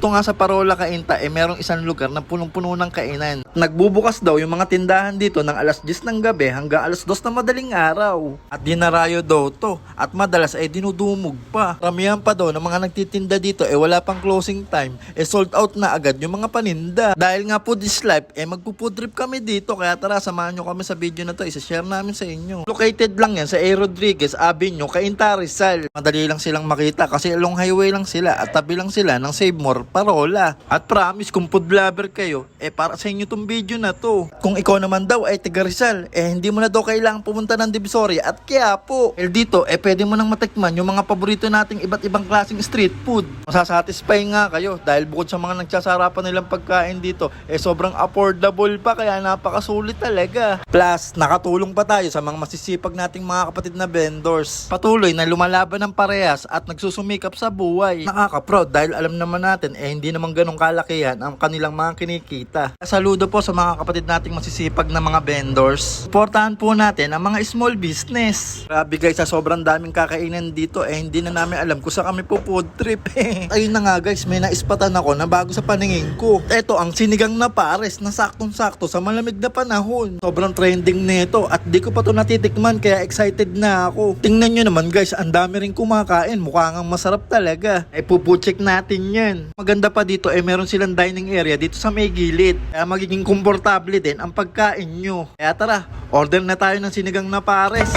Dito nga sa Parola Cainta, eh merong isang lugar na punong-puno ng kainan. Nagbubukas daw yung mga tindahan dito ng alas 10 ng gabi hanggang alas 2 na madaling araw. At dinarayo daw to. At madalas ay dinudumog pa. Ramihan pa daw ng mga nagtitinda dito eh wala pang closing time. Eh sold out na agad yung mga paninda. Dahil nga po this life, eh magpo-food trip kami dito. Kaya tara, samahan nyo kami sa video na to. Isa-share namin sa inyo. Located lang yan sa A. Rodriguez Avenue, Cainta, Rizal. Madali lang silang makita kasi along highway lang sila at tabi lang sila ng Save More Parola. At promise, kung food lover kayo, eh para sa inyo tong video na to. Kung ikaw naman daw ay taga Rizal, eh hindi mo na daw kailangang pumunta ng Divisoria at Quiapo. Eh dito, eh pwede mo nang matikman yung mga paborito nating iba't ibang klaseng street food. Masasatisfy nga kayo dahil bukod sa mga nagsasarapan nilang pagkain dito, eh sobrang affordable pa kaya napakasulit talaga. Plus, nakatulong pa tayo sa mga masisipag nating mga kapatid na vendors. Patuloy na lumalaban ng parehas at nagsusumikap sa buhay. Nakaka-proud dahil alam naman natin eh hindi naman ganong kalakihan ang kanilang mga kinikita. Saludo po sa mga kapatid nating masisipag na mga vendors. Suportahan po natin ang mga small business. Grabe guys, sa sobrang daming kakainan dito eh hindi na namin alam kung saan kami po food trip eh. Ayun na nga guys, may naispatan ako na bago sa paningin ko. Eto ang sinigang na pares na saktong-sakto sa malamig na panahon. Sobrang trending nito at di ko pa to natitikman kaya excited na ako. Tingnan nyo naman guys, ang dami rin kumakain. Mukha nga masarap talaga. Eh pupucheck natin yan. Maganda pa dito eh meron silang dining area dito sa may gilid. Kaya magiging komportable din ang pagkain nyo. Kaya tara, order na tayo ng sinigang na pares.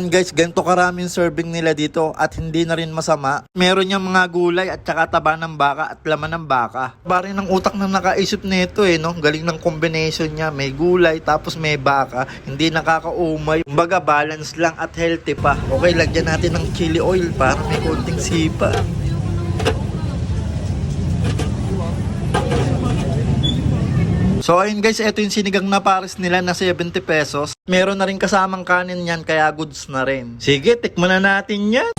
Yan guys, ganito karaming serving nila dito at hindi na rin masama. Meron niyang mga gulay at saka taba ng baka at laman ng baka. Bari ng utak na nakaisip nito eh, no? Galing ng combination niya. May gulay tapos may baka. Hindi nakakaumay. Kumbaga balance lang at healthy pa. Okay, lagyan natin ng chili oil para may konting sipa. So ayun guys, ito yung sinigang na pares nila na 70 pesos. Meron na rin kasamang kanin yan kaya goods na rin. Sige, tikman na natin yan.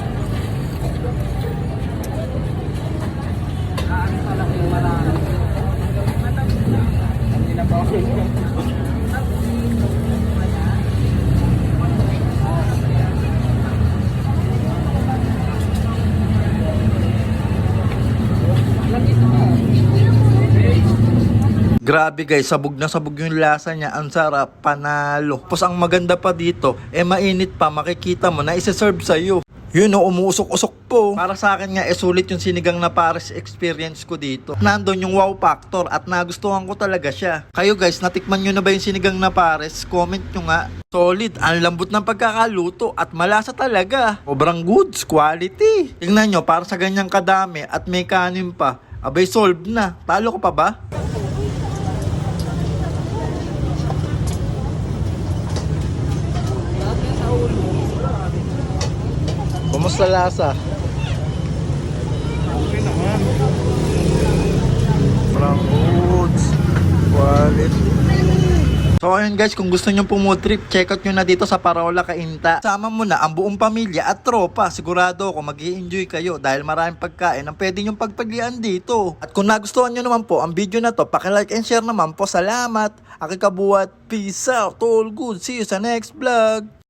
Grabe guys, sabog na sabog yung lasa niya. Ang sarap, panalo. Tapos ang maganda pa dito, eh mainit pa, makikita mo na isa-serve sa'yo. Yun o, umuusok-usok po. Para sa akin nga, eh yung sinigang na pares experience ko dito. Nandun yung wow factor at nagustuhan ko talaga siya. Kayo guys, natikman nyo na ba yung sinigang na pares? Comment nyo nga. Solid, ang lambot ng pagkakaluto at malasa talaga. Sobrang goods, quality. Tingnan nyo, para sa ganyang kadami at may kanin pa, abay solved na. Talo ko pa ba? Kumusta lasa? Okay naman. From goods. Quality. So ayun guys, kung gusto nyo trip, check out nyo na dito sa Parola Cainta. Sama mo na ang buong pamilya at tropa. Sigurado ako mag enjoy kayo dahil maraming pagkain ang pwede nyong pagpaglian dito. At kung nagustuhan nyo naman po ang video na to, like and share naman po. Salamat. Aki kabuat. Peace out. All good. See you sa next vlog.